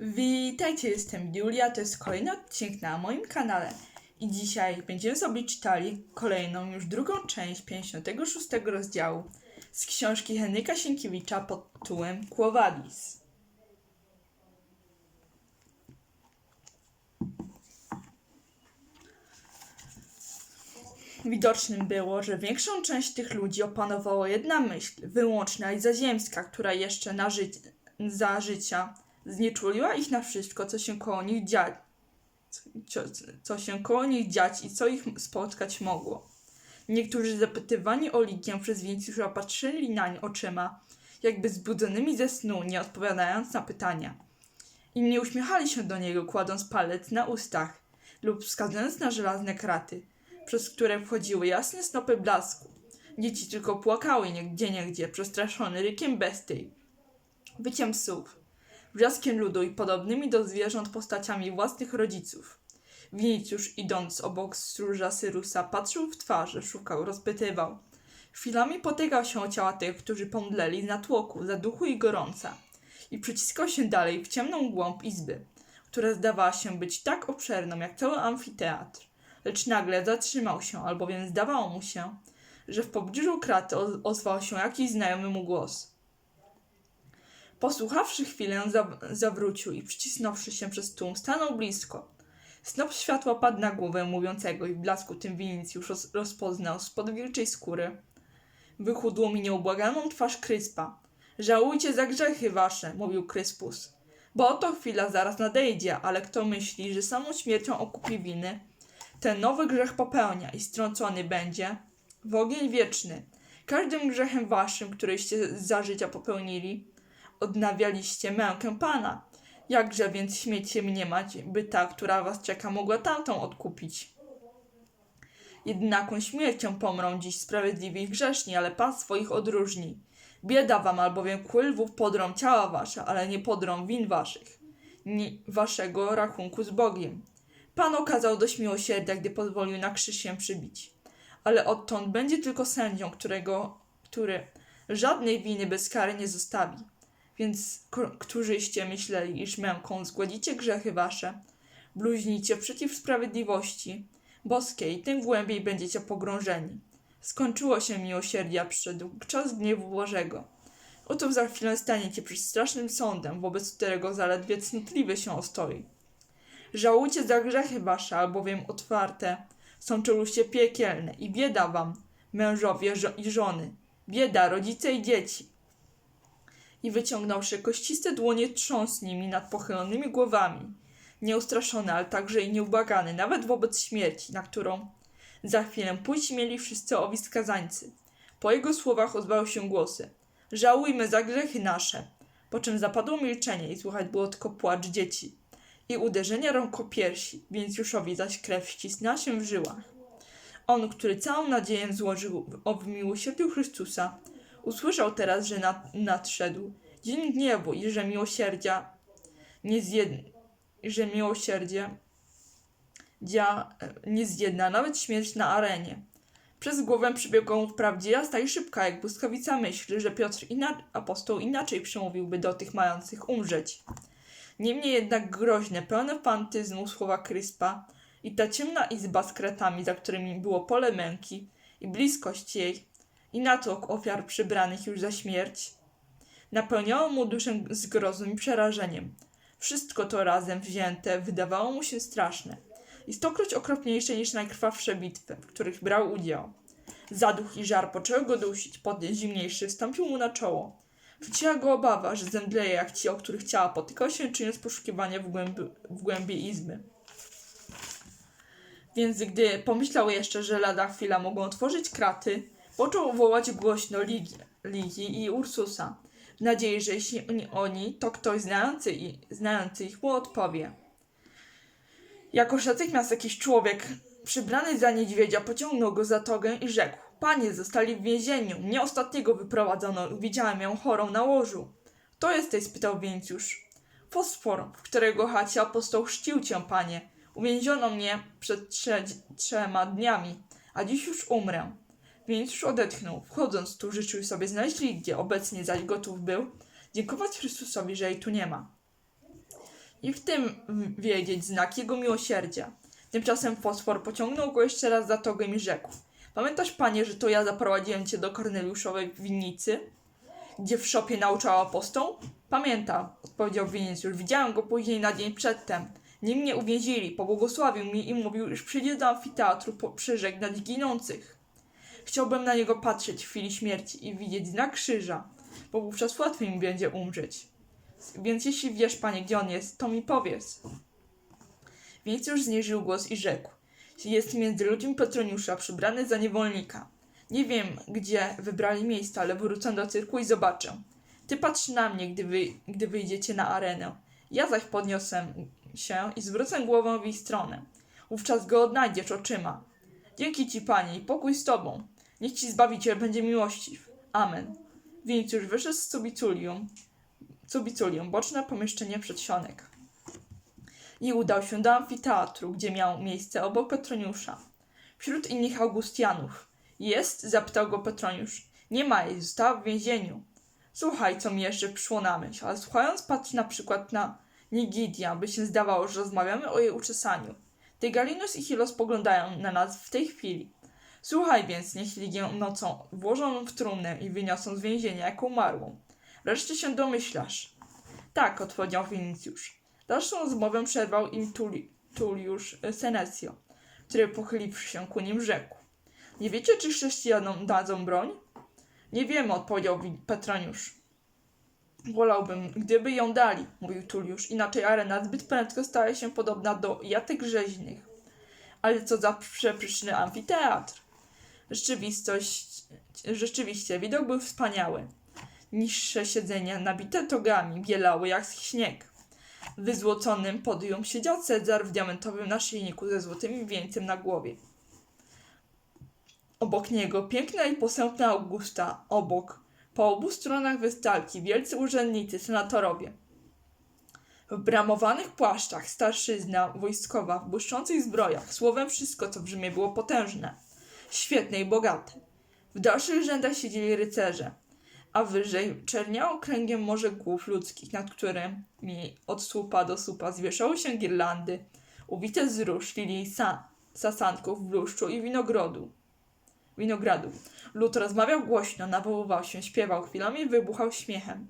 Witajcie, jestem Julia, to jest kolejny odcinek na moim kanale. I dzisiaj będziemy sobie czytali kolejną, już drugą część 56 rozdziału z książki Henryka Sienkiewicza pod tytułem Quo Vadis. Widocznym było, że większą część tych ludzi opanowała jedna myśl, wyłączna i zaziemska, która jeszcze na ży- za życia znieczuliła ich na wszystko, co się koło nich dziać, co, co się koło nich dziać i co ich spotkać mogło. Niektórzy zapytywani o Ligię przez Wincjusza patrzyli nań oczyma, jakby zbudzonymi ze snu, nie odpowiadając na pytania. Inni uśmiechali się do niego, kładąc palec na ustach lub wskazując na żelazne kraty, przez które wchodziły jasne snopy blasku. Dzieci tylko płakały gdzie niegdzie, przestraszone rykiem bestii, wyciem psów, wrzaskiem ludu i podobnymi do zwierząt postaciami własnych rodziców. Winicjusz, idąc obok stróża Syrusa, patrzył w twarze, szukał, rozpytywał. Chwilami potykał się o ciała tych, którzy pomdleli z natłoku, zaduchu i gorąca i przyciskał się dalej w ciemną głąb izby, która zdawała się być tak obszerną jak cały amfiteatr. Lecz nagle zatrzymał się, albowiem zdawało mu się, że w pobliżu kraty oz- ozwał się jakiś znajomy mu głos. Posłuchawszy chwilę, za- zawrócił i przycisnąwszy się przez tłum, stanął blisko. Snop światła padł na głowę mówiącego i w blasku tym Winicjusz roz- rozpoznał spod wilczej skóry wychudłą i nieubłaganą twarz Kryspa. Żałujcie za grzechy wasze, mówił Kryspus. Bo oto chwila zaraz nadejdzie, ale kto myśli, że samą śmiercią okupi winy, ten nowy grzech popełnia i strącony będzie w ogień wieczny. Każdym grzechem waszym, któryście za życia popełnili, odnawialiście mękę Pana. Jakże więc śmiecie mniemać, by ta, która was czeka, mogła tamtą odkupić? Jednaką śmiercią pomrą dziś sprawiedliwi i grzeszni, ale Pan swoich odróżni. Bieda wam, albowiem kły lwów podrą ciała wasze, ale nie podrą win waszych, ni waszego rachunku z Bogiem. Pan okazał dość miłosierdzia, gdy pozwolił na krzyż się przybić. Ale odtąd będzie tylko sędzią, którego, który żadnej winy bez kary nie zostawi. Więc którzyście myśleli, iż męką zgładzicie grzechy wasze, bluźnicie przeciw sprawiedliwości boskiej, tym głębiej będziecie pogrążeni. Skończyło się miłosierdzia, przyszedł czas gniewu Bożego. Oto za chwilę staniecie przed strasznym sądem, wobec którego zaledwie cnotliwy się ostoi. Żałujcie za grzechy wasze, albowiem otwarte są czeluście piekielne i bieda wam, mężowie żo- i żony, bieda, rodzice i dzieci. I wyciągnąwszy kościste dłonie trząsł nimi nad pochylonymi głowami, nieustraszony, ale także i nieubłagany, nawet wobec śmierci, na którą za chwilę pójść mieli wszyscy owi skazańcy. Po jego słowach ozwały się głosy. Żałujmy za grzechy nasze. Po czym zapadło milczenie i słychać było tylko płacz dzieci i uderzenie rąk o piersi, więc Juszowi zaś krew ścisnęła się w żyłach. On, który całą nadzieję złożył w miłosierdziu Chrystusa, usłyszał teraz, że nad, nadszedł dzień gniewu i że miłosierdzia nie zjed... że miłosierdzie dzia nie zjedna nawet śmierć na arenie. Przez głowę przybiegła mu wprawdzie jasna i szybka, jak błyskawica myśl, że Piotr ina- apostoł inaczej przemówiłby do tych mających umrzeć. Niemniej jednak groźne, pełne fantyzmu słowa Kryspa i ta ciemna izba z kretami, za którymi było pole męki i bliskość jej i natłok ofiar przybranych już za śmierć, napełniało mu duszę zgrozą i przerażeniem. Wszystko to razem wzięte wydawało mu się straszne i stokroć okropniejsze niż najkrwawsze bitwy, w których brał udział. Zaduch i żar poczęły go dusić, potem zimniejszy wstąpił mu na czoło. Chwyciła go obawa, że zemdleje jak ci, o których ciała potykał się, czyniąc poszukiwania w, głębi, w głębi izby. Więc gdy pomyślał jeszcze, że lada chwila mogą otworzyć kraty, począł wołać głośno Ligi, Ligi i Ursusa, w nadziei, że jeśli oni, to ktoś znający, i, znający ich mu odpowie. Jakoż natychmiast jakiś człowiek przybrany za niedźwiedzia pociągnął go za togę i rzekł: Panie, zostali w więzieniu. Mnie ostatniego wyprowadzono. Widziałem ją chorą na łożu. To jesteś? spytał Więciusz. Fosfor, w którego chacie apostoł chrzcił cię, panie. Uwięziono mnie przed trze- trzema dniami, a dziś już umrę. Więciusz odetchnął. Wchodząc tu, życzył sobie znaleźć Lidię, obecnie zaś gotów był dziękować Chrystusowi, że jej tu nie ma. i w tym wiedzieć znak jego miłosierdzia. Tymczasem fosfor pociągnął go jeszcze raz za togę i rzekł. Pamiętasz, panie, że to ja zaprowadziłem cię do Korneliuszowej winnicy, gdzie w szopie nauczała apostą? Pamiętam, odpowiedział Winicjusz. Widziałem go później na dzień przedtem. Nim mnie uwięzili, pobłogosławił mi i mówił, iż przyjdzie do amfiteatru po- przeżegnać ginących. Chciałbym na niego patrzeć w chwili śmierci i widzieć znak krzyża, bo wówczas łatwiej mi będzie umrzeć. Więc jeśli wiesz, panie, gdzie on jest, to mi powiedz. Więc już zniżył głos i rzekł. Jest między ludźmi Petroniusza, przybrany za niewolnika. Nie wiem, gdzie wybrali miejsce, ale wrócę do cyrku i zobaczę. Ty patrz na mnie, gdy, wy, gdy wyjdziecie na arenę. Ja zaś podniosę się i zwrócę głową w ich stronę. Wówczas go odnajdziesz oczyma. Dzięki ci, Panie, i pokój z tobą. Niech ci Zbawiciel będzie miłościw. Amen. Więc już wyszedł z Cubiculium, Cubiculium, boczne pomieszczenie przedsionek. I udał się do amfiteatru, gdzie miał miejsce obok Petroniusza. Wśród innych Augustianów. Jest? zapytał go Petroniusz. Nie ma jej, została w więzieniu. Słuchaj, co mi jeszcze przyszło na myśl, ale słuchając patrz na przykład na Nigidia, by się zdawało, że rozmawiamy o jej uczesaniu. Ty Galinus i Hilo spoglądają na nas w tej chwili. Słuchaj więc, niech Ligię nocą włożą w trumnę i wyniosą z więzienia jako umarłą. Wreszcie się domyślasz. Tak, odpowiedział Winicjusz. Dalszą rozmowę przerwał im Tuli, Tuliusz Senecio, który pochyliwszy się ku nim rzekł. Nie wiecie, czy chrześcijanom dadzą broń? Nie wiemy, odpowiedział Wi- Petroniusz. Wolałbym, gdyby ją dali, mówił Tuliusz, inaczej arena zbyt prędko staje się podobna do jatek rzeźnych. Ale co za przepyszny amfiteatr! Rzeczywistość, rzeczywiście, widok był wspaniały. Niższe siedzenia, nabite togami, bielały jak śnieg. W wyzłoconym podium siedział Cezar w diamentowym naszyjniku ze złotym wieńcem na głowie. Obok niego piękna i posępna Augusta, obok, po obu stronach wystalki, wielcy urzędnicy, senatorowie. W bramowanych płaszczach starszyzna wojskowa, w błyszczących zbrojach, słowem wszystko, co w Rzymie było potężne, świetne i bogate. W dalszych rzędach siedzieli rycerze, a wyżej czerniało kręgiem morze głów ludzkich, nad którymi od słupa do słupa zwieszały się girlandy, uwite z róż, lilii sa, sasanków, bluszczu i winogrodu. winogradu. Lud rozmawiał głośno, nawoływał się, śpiewał chwilami i wybuchał śmiechem.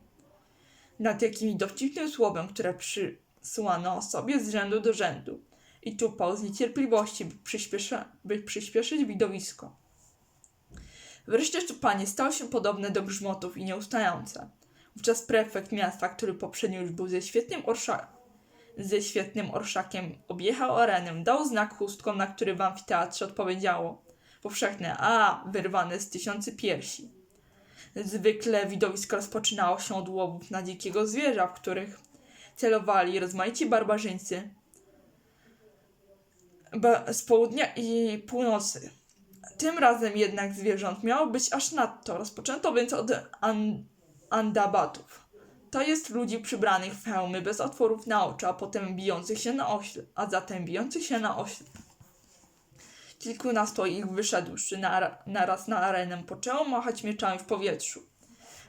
Nad jakimś dowcipnym słowem, które przysłano osobie z rzędu do rzędu i tupał z niecierpliwości, by, przyspiesza, by przyspieszyć widowisko. Wreszcie tupanie stało się podobne do grzmotów i nieustające. Wówczas prefekt miasta, który poprzednio już był ze świetnym, orsza... ze świetnym orszakiem, objechał arenę, dał znak chustką, na który w amfiteatrze odpowiedziało powszechne a wyrwane z tysiący piersi. Zwykle widowisko rozpoczynało się od łowów na dzikiego zwierza, w których celowali rozmaici barbarzyńcy ba- z południa i północy. Tym razem jednak zwierząt miało być aż nadto. Rozpoczęto więc od an- andabatów. To jest ludzi przybranych w hełmy bez otworów na oczy, a potem bijących się na ośle, a zatem bijących się na ośle. Kilkunastu ich wyszedłszy na, naraz na arenę, poczęło machać mieczami w powietrzu.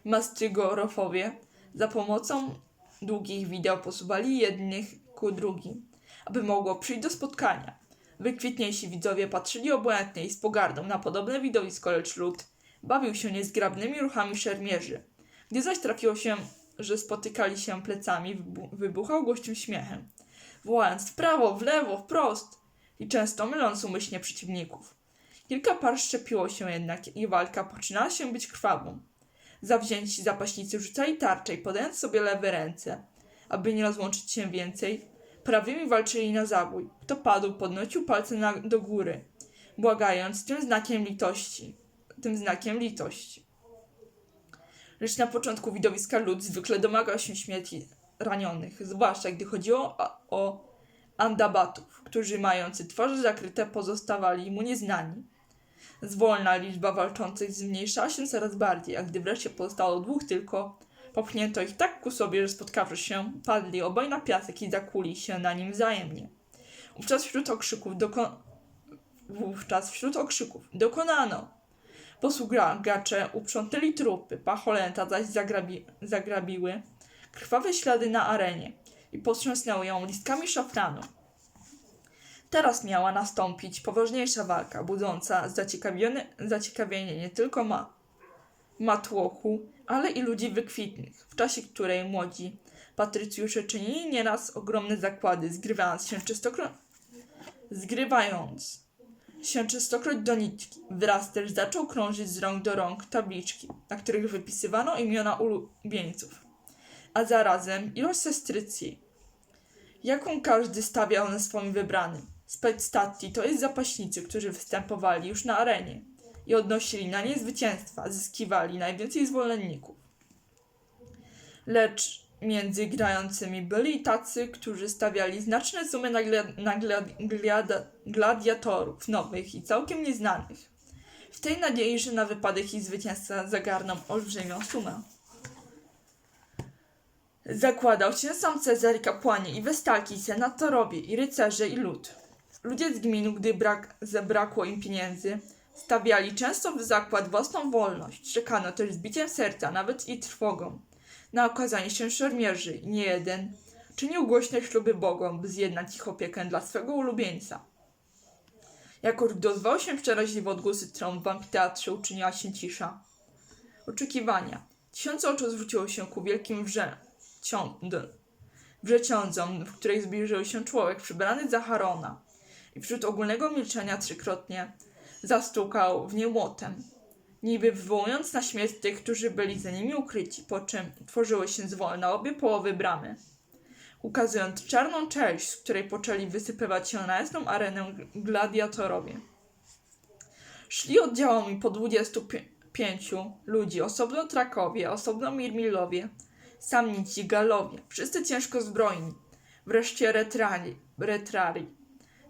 Mastygorofowie za pomocą długich wideł posuwali jednych ku drugim, aby mogło przyjść do spotkania. Wykwitniejsi widzowie patrzyli obłędnie i z pogardą na podobne widowisko, lecz lud bawił się niezgrabnymi ruchami szermierzy. Gdy zaś trafiło się, że spotykali się plecami, wybu- wybuchał głośnym śmiechem, wołając w prawo, w lewo, wprost i często myląc umyślnie przeciwników. Kilka par szczepiło się jednak i walka poczynała się być krwawą. Zawzięci zapaśnicy rzucali tarcze i podając sobie lewe ręce, aby nie rozłączyć się więcej, prawymi walczyli na zabój. Kto padł, podnosił palce na, do góry, błagając tym znakiem litości, tym znakiem litości. Lecz na początku widowiska lud zwykle domagał się śmierci ranionych, zwłaszcza gdy chodziło o, o andabatów, którzy mający twarze zakryte pozostawali mu nieznani. Zwolna liczba walczących zmniejszała się coraz bardziej, a gdy wreszcie pozostało dwóch tylko, popchnięto ich tak ku sobie, że spotkawszy się, padli obaj na piasek i zakuli się na nim wzajemnie. Wówczas wśród okrzyków. Wówczas wśród okrzyków dokonano. Posługacze uprzątnęli trupy, pacholęta zaś zagrabi... zagrabiły krwawe ślady na arenie. i potrząsnęły ją listkami szafranu. Teraz miała nastąpić poważniejsza walka, budząca zaciekawienie nie tylko ma, matłochu, ale i ludzi wykwitnych, w czasie której młodzi patrycjusze czynili nieraz ogromne zakłady, zgrywając się częstokroć, zgrywając się częstokroć do nitki. Wraz też zaczął krążyć z rąk do rąk tabliczki, na których wypisywano imiona ulubieńców, a zarazem ilość sestrycji, jaką każdy stawiał na swoim wybranym. Specstati to jest zapaśnicy, którzy występowali już na arenie i odnosili na niej zwycięstwa, zyskiwali najwięcej zwolenników. Lecz między grającymi byli i tacy, którzy stawiali znaczne sumy na, glia- na gliada- gladiatorów, nowych i całkiem nieznanych, w tej nadziei, że na wypadek ich zwycięstwa zagarną olbrzymią sumę. Zakładał się sam Cezar i kapłani i westalki, senatorowie i rycerze i lud. Ludzie z gminu, gdy brak, zabrakło im pieniędzy, stawiali często w zakład własną wolność. Czekano też z biciem serca, nawet i trwogą, na okazanie się szermierzy. i Nie jeden czynił głośne śluby bogom, by zjednać ich opiekę dla swego ulubieńca. Jako dozwał się przeraźliwe odgłosy trąb w amfiteatrze, uczyniła się cisza. Oczekiwania. Tysiące oczu zwróciło się ku wielkim wrze... ciąd... wrzeciądzom, w której zbliżył się człowiek przybrany za Harona i wśród ogólnego milczenia trzykrotnie zastukał w nie młotem, niby wywołując na śmierć tych, którzy byli za nimi ukryci, po czym tworzyły się zwolna obie połowy bramy, ukazując czarną cześć, z której poczęli wysypywać się na jasną arenę gladiatorowie. Szli oddziałami po 25 ludzi, osobno Trakowie, osobno Mirmilowie, Samnici, Galowie, wszyscy ciężko zbrojni, wreszcie retrari, retrari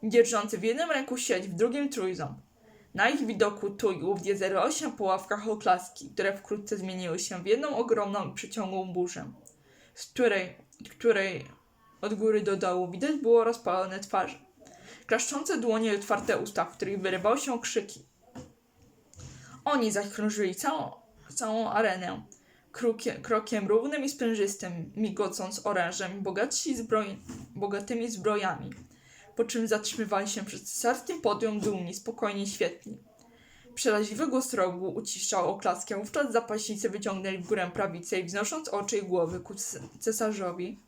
dzierżący w jednym ręku sieć, w drugim trójząb. Na ich widoku tu i ówdzie zerwały się po ławkach oklaski, które wkrótce zmieniły się w jedną ogromną i przeciągłą burzę, z której, której od góry do dołu widać było rozpalone twarze, klaszczące dłonie i otwarte usta, w których wyrywały się krzyki. Oni zaś krążyli całą, całą arenę, krukie, krokiem równym i sprężystym, migocąc orężem, bogatsi zbroj, bogatymi zbrojami, po czym zatrzymywali się przed cesarskim podium dumni, spokojni i świetni. Przeraźliwy głos rogu uciszał oklaski, a wówczas zapaśnicy wyciągnęli w górę prawicę i wznosząc oczy i głowy ku cesarzowi,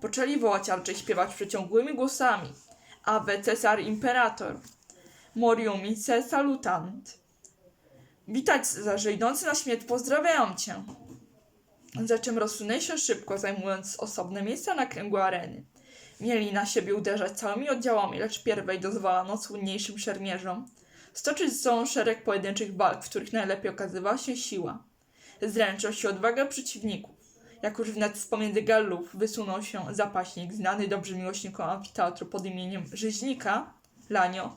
poczęli wołać, a raczej śpiewać przeciągłymi głosami. Ave Cesar Imperator, Morium i salutant. Witaj Cezarze, idący na śmierć, pozdrawiam cię. Za czym rozsunęli się szybko, zajmując osobne miejsca na kręgu areny. Mieli na siebie uderzać całymi oddziałami, lecz pierwej dozwalano słynniejszym szermierzom stoczyć z sobą szereg pojedynczych walk, w których najlepiej okazywała się siła, zręczność i odwaga przeciwników. Jak już wnet z pomiędzy gallów wysunął się zapaśnik, znany dobrze miłośnikom amfiteatru pod imieniem Rzeźnika, Lanio,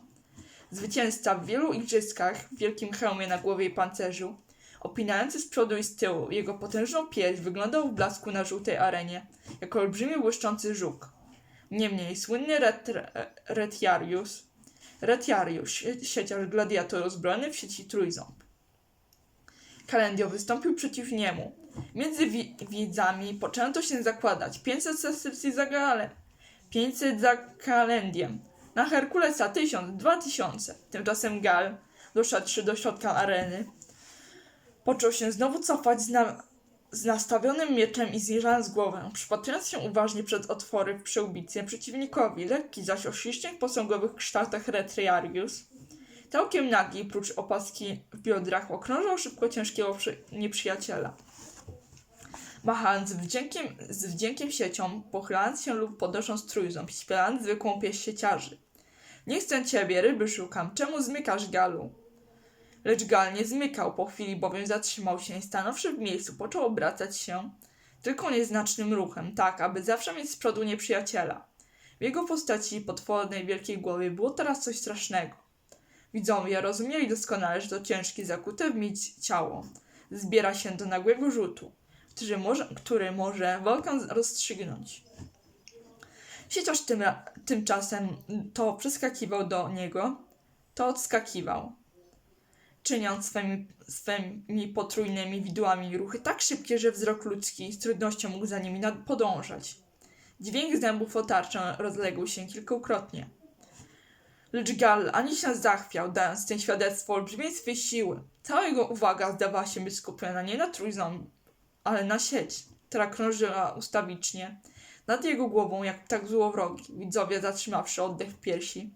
zwycięzca w wielu igrzyskach, w wielkim hełmie na głowie i pancerzu, opinający z przodu i z tyłu. Jego potężną pierś wyglądał w blasku na żółtej arenie, jako olbrzymi błyszczący żuk. Niemniej słynny Retiarius, Retiarius, sie- sieciarz gladiator uzbrojony w sieci trójząb. Kalendio wystąpił przeciw niemu. Między wi- widzami poczęto się zakładać 500 sestercji za Galę, 500 za Kalendiem, na Herkulesa 1000, 2000. Tymczasem Gal, doszedłszy do środka areny, począł się znowu cofać z, na- z nastawionym mieczem i zjeżdżając głowę, przypatrując się uważnie przed otwory w przyłbicy przeciwnikowi, lekki zaś o ślicznych posągowych kształtach Retriarius, całkiem nagi, prócz opaski w biodrach, okrążał szybko ciężkiego przy- nieprzyjaciela. Machając wdziękiem, z wdziękiem siecią, pochylając się lub podnosząc trójząb, śpiewając zwykłą pieśń sieciarzy. Nie chcę ciebie, ryby szukam, czemu zmykasz galu? Lecz Gal nie zmykał, po chwili bowiem zatrzymał się i stanowszy w miejscu, począł obracać się tylko nieznacznym ruchem, tak, aby zawsze mieć z przodu nieprzyjaciela. W jego postaci potwornej wielkiej głowie było teraz coś strasznego. Widzowie rozumieli doskonale, że to ciężkie, zakute w miedź ciało zbiera się do nagłego rzutu, który może, który może walkę rozstrzygnąć. Sieciarz tym, tymczasem to przeskakiwał do niego, to odskakiwał czyniąc swymi, swymi potrójnymi widłami ruchy tak szybkie, że wzrok ludzki z trudnością mógł za nimi podążać. Dźwięk zębów o tarczę rozległ się kilkukrotnie. Lecz Gal ani się zachwiał, dając tym świadectwo olbrzymiej swej siły. Cała jego uwaga zdawała się być skupiona nie na trójząb, ale na sieć, która krążyła ustawicznie nad jego głową jak tak złowrogi. Widzowie, zatrzymawszy oddech w piersi,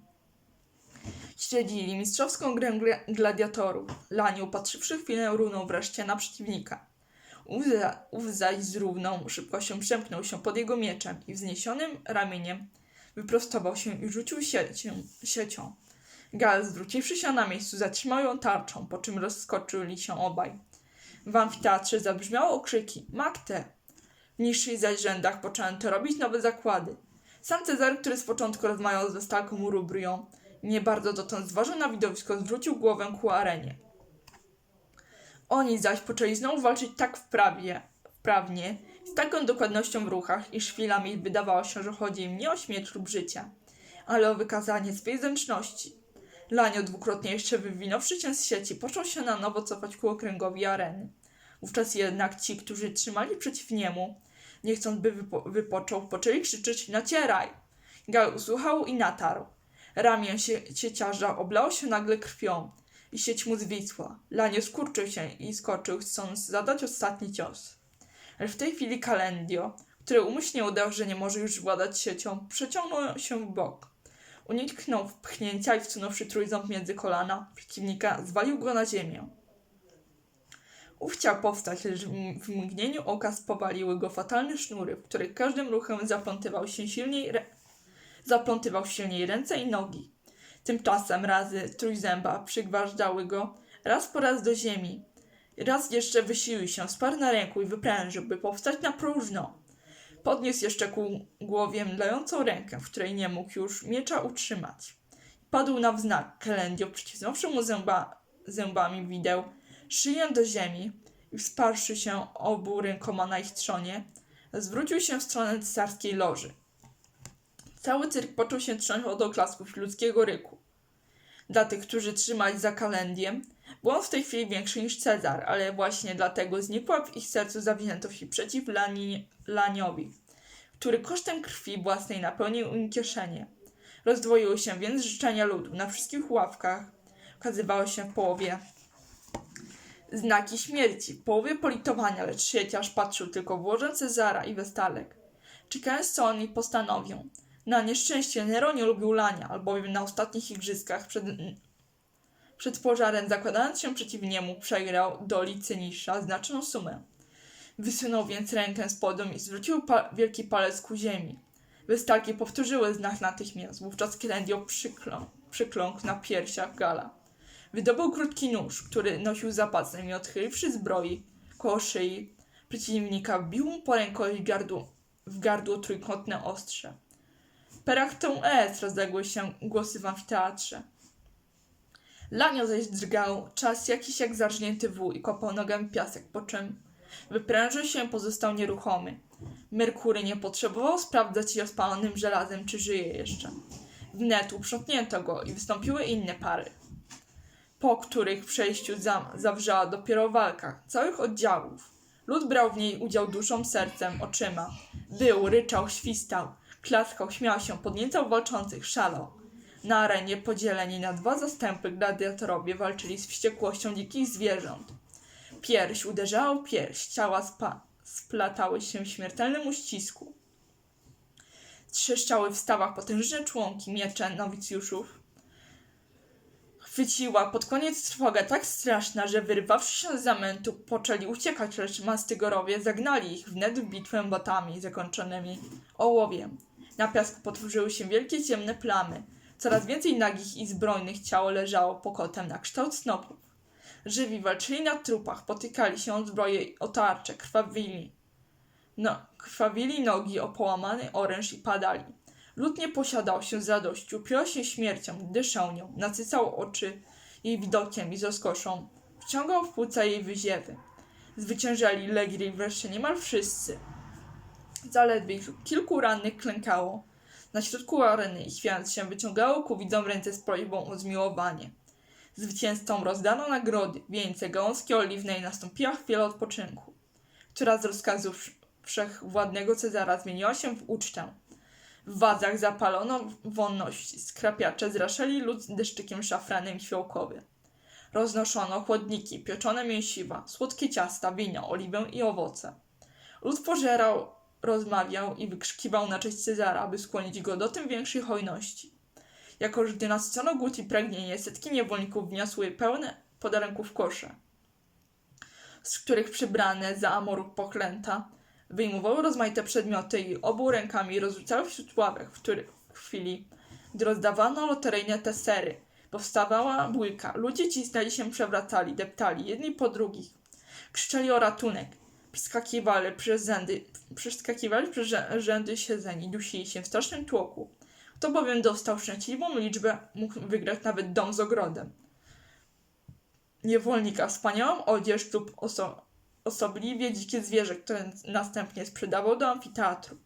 śledzili mistrzowską grę gla- gladiatorów. Lani, upatrzywszy chwilę, runął wreszcie na przeciwnika. Ów za- Ów zaś z równą szybkością przemknął się pod jego mieczem i wzniesionym ramieniem wyprostował się i rzucił siecią. siecią. Gal, zwróciwszy się na miejscu, zatrzymał ją tarczą, po czym rozskoczyli się obaj. W amfiteatrze zabrzmiały okrzyki Magte! W niższych zaś rzędach poczęto robić nowe zakłady. Sam Cezar, który z początku rozmawiał z Westalką Rubrią, nie bardzo dotąd zważał na widowisko, zwrócił głowę ku arenie. Oni zaś poczęli znowu walczyć tak wprawie, wprawnie, z taką dokładnością w ruchach, iż chwilami wydawało się, że chodzi im nie o śmierć lub życie, ale o wykazanie swej zręczności. Lanio dwukrotnie jeszcze wywinąwszy się z sieci, począł się na nowo cofać ku okręgowi areny. Wówczas jednak ci, którzy trzymali przeciw niemu, nie chcąc by wypo- wypoczął, poczęli krzyczeć nacieraj! Gal usłuchał i natarł. Ramię sie- sieciarza oblało się nagle krwią i sieć mu zwisła. Lanio skurczył się i skoczył, chcąc zadać ostatni cios. Ale w tej chwili Kalendio, który umyślnie udał, że nie może już władać siecią, przeciągnął się w bok. Uniknął wpchnięcia i wsunąwszy trójząb między kolana przeciwnika, zwalił go na ziemię. Ów chciał powstać, lecz w- mgnieniu oka spowaliły go fatalne sznury, w których każdym ruchem zaplątywał się silniej, zaplątywał silniej ręce i nogi. Tymczasem razy trójzęba przygważdały go raz po raz do ziemi. Raz jeszcze wysilił się, sparł na ręku i wyprężył, by powstać na próżno. Podniósł jeszcze ku głowie mdlejącą rękę, w której nie mógł już miecza utrzymać. Padł na wznak. Kelendio, przycisnąwszy mu zęba, zębami wideł, szyję do ziemi i wsparszy się obu rękoma na ich trzonie, zwrócił się w stronę cesarskiej loży. Cały cyrk począł się trząść od oklasków ludzkiego ryku. Dla tych, którzy trzymali za kalendiem, był on w tej chwili większy niż Cezar, ale właśnie dlatego znikła w ich sercu zawziętość i przeciw Lani, Laniowi, który kosztem krwi własnej napełnił im kieszenie. Rozdwoiły się więc życzenia ludu. Na wszystkich ławkach ukazywały się w połowie znaki śmierci, w połowie politowania, lecz sieciarz patrzył tylko w łoże Cezara i Westalek, czekając co oni postanowią. Na nieszczęście Nero nie lubił lania, albowiem na ostatnich igrzyskach przed, przed pożarem zakładając się przeciw niemu przegrał do Licynisza znaczną sumę. Wysunął więc rękę z podą i zwrócił pa- wielki palec ku ziemi. Wystalki powtórzyły znak natychmiast, wówczas Kelendio przyklą, przykląkł na piersiach Gala. Wydobył krótki nóż, który nosił za pasem i odchyliwszy zbroi koło szyi przeciwnika, wbił mu po gardło, w gardło trójkątne ostrze. Perachtą es rozległy się głosy w amfiteatrze. Lanio zaś drgał, czas jakiś jak zarżnięty wół i kopał nogami piasek, po czym wyprężył się pozostał nieruchomy. Merkury nie potrzebował sprawdzać rozpalonym żelazem, czy żyje jeszcze. Wnet uprzątnięto go i wystąpiły inne pary, po których przejściu za, zawrzała dopiero walka całych oddziałów. Lud brał w niej udział duszą, sercem, oczyma. Był, ryczał, świstał, klaskał, śmiał się, podniecał walczących, szalał. Na arenie podzieleni na dwa zastępy gladiatorowie walczyli z wściekłością dzikich zwierząt. Pierś uderzała pierś, ciała spa- splatały się w śmiertelnym uścisku. Trzeszczały w stawach potężne członki, miecze nowicjuszów. Chwyciła pod koniec trwoga tak straszna, że wyrwawszy się z zamętu, poczęli uciekać, lecz mastygorowie zagnali ich wnet w bitwę batami zakończonymi ołowiem. Na piasku potworzyły się wielkie ciemne plamy. Coraz więcej nagich i zbrojnych ciał leżało pokotem na kształt snopów. Żywi walczyli na trupach, potykali się o zbroje i krwawili. No, krwawili nogi o połamany oręż i padali. Lud nie posiadał się z radością, pił się śmiercią, dyszał nią, nasycał oczy jej widokiem i z rozkoszą. Wciągał w płuca jej wyziewy. Zwyciężali Legri wreszcie niemal wszyscy. Zaledwie kilku rannych klękało. Na środku areny i się wyciągało ku widzom ręce z prośbą o zmiłowanie. Zwycięzcom rozdano nagrody, wieńce, gałązki oliwne i nastąpiła chwila odpoczynku, która z rozkazów wszechwładnego Cezara zmieniła się w ucztę. W wazach zapalono wonności, skrapiacze zraszeli lud deszczykiem szafranem i fiołkowym. Roznoszono chłodniki, pieczone mięsiwa, słodkie ciasta, wino, oliwę i owoce. Lud pożerał, rozmawiał i wykrzykiwał na cześć Cezara, aby skłonić go do tym większej hojności. Jako, że gdy nasycono głód i pragnienie, setki niewolników wniosły pełne podarunków kosze, z których przybrane za amorów poklęta wyjmowały rozmaite przedmioty i obu rękami rozrzucały wśród ławek, w których w chwili, gdy rozdawano loteryjne tesery, powstawała bójka. Ludzie cisnęli się, przewracali, deptali, jedni po drugich. Krzyczeli o ratunek. Przeskakiwali przez rzędy, przeskakiwali przez rzę- rzędy siedzeń i dusili się w strasznym tłoku. Kto bowiem dostał szczęśliwą liczbę, mógł wygrać nawet dom z ogrodem. Niewolnika, wspaniałą odzież lub oso- osobliwie dzikie zwierzę, które następnie sprzedawał do amfiteatru.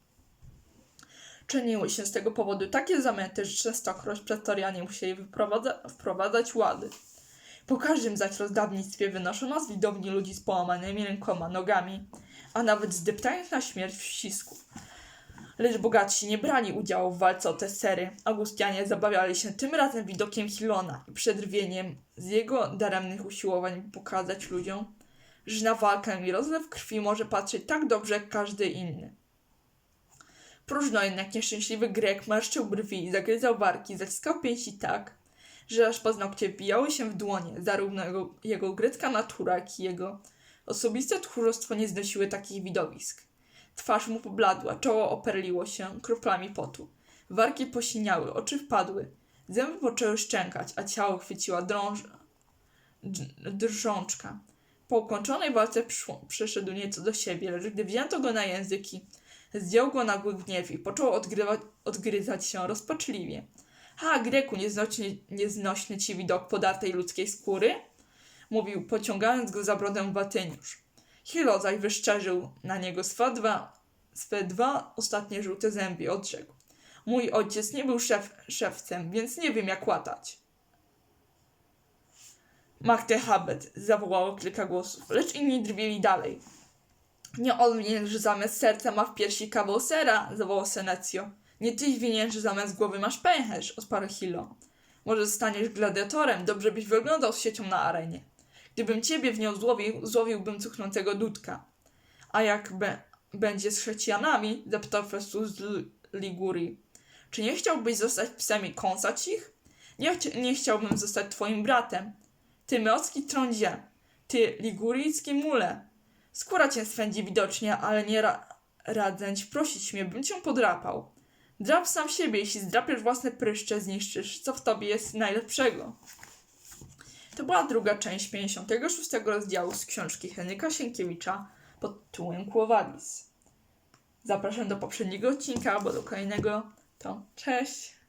Czyniły się z tego powodu takie zamęty, że częstokroć pretorianie musieli wprowadzać łady. Po każdym zaś rozdawnictwie wynoszono z widowni ludzi z połamanymi rękoma, nogami, a nawet zdeptając na śmierć w ścisku. Lecz bogatsi nie brali udziału w walce o te sery. Augustianie zabawiali się tym razem widokiem Hilona i przedrwieniem z jego daremnych usiłowań pokazać ludziom, że na walkę i rozlew krwi może patrzeć tak dobrze jak każdy inny. Próżno jednak nieszczęśliwy Grek marszczył brwi, zagryzał barki, zaciskał pięści tak, że aż paznokcie wbijały się w dłonie. Zarówno jego, jego grecka natura, jak i jego osobiste tchórzostwo nie znosiły takich widowisk. Twarz mu pobladła, czoło operliło się kroplami potu. Wargi posiniały, oczy wpadły. Zęby poczęły szczękać, a ciało chwyciła drąż... drżączka. Po ukończonej walce przyszedł nieco do siebie, lecz gdy wzięto go na języki, zdjął go nagły gniew i począł odgrywać, odgryzać się rozpaczliwie. Ha, Greku, nieznośny, nieznośny ci widok podartej ludzkiej skóry? Mówił, pociągając go za brodę Batyniusz. Hilo zaś wyszczerzył na niego swe dwa, swe dwa ostatnie żółte zęby odrzekł. Mój ojciec nie był szef, szewcem, więc nie wiem jak łatać. Magde Habet, zawołało kilka głosów, lecz inni drwili dalej. Nie on że zamiast serca ma w piersi kawał sera, zawołał Senecio. Nie tyś winien, że zamiast głowy masz pęcherz, odparł Hilo. Może zostaniesz gladiatorem, dobrze byś wyglądał z siecią na arenie. Gdybym ciebie w nią złowił, złowiłbym cuchnącego dudka. A jak be, będzie z chrześcijanami? zapytał Festus z Ligurii. Czy nie chciałbyś zostać psem i kąsać ich? Nie, nie chciałbym zostać twoim bratem. Ty myocki trądzie, ty liguryjski mule. Skóra cię swędzi widocznie, ale nie ra- radzę ci prosić mnie, bym cię podrapał. Drap sam siebie, jeśli zdrapiesz własne pryszcze, zniszczysz, co w tobie jest najlepszego. To była druga część 56 rozdziału z książki Henryka Sienkiewicza pod tytułem Quo Vadis. Zapraszam do poprzedniego odcinka, bo do kolejnego to cześć!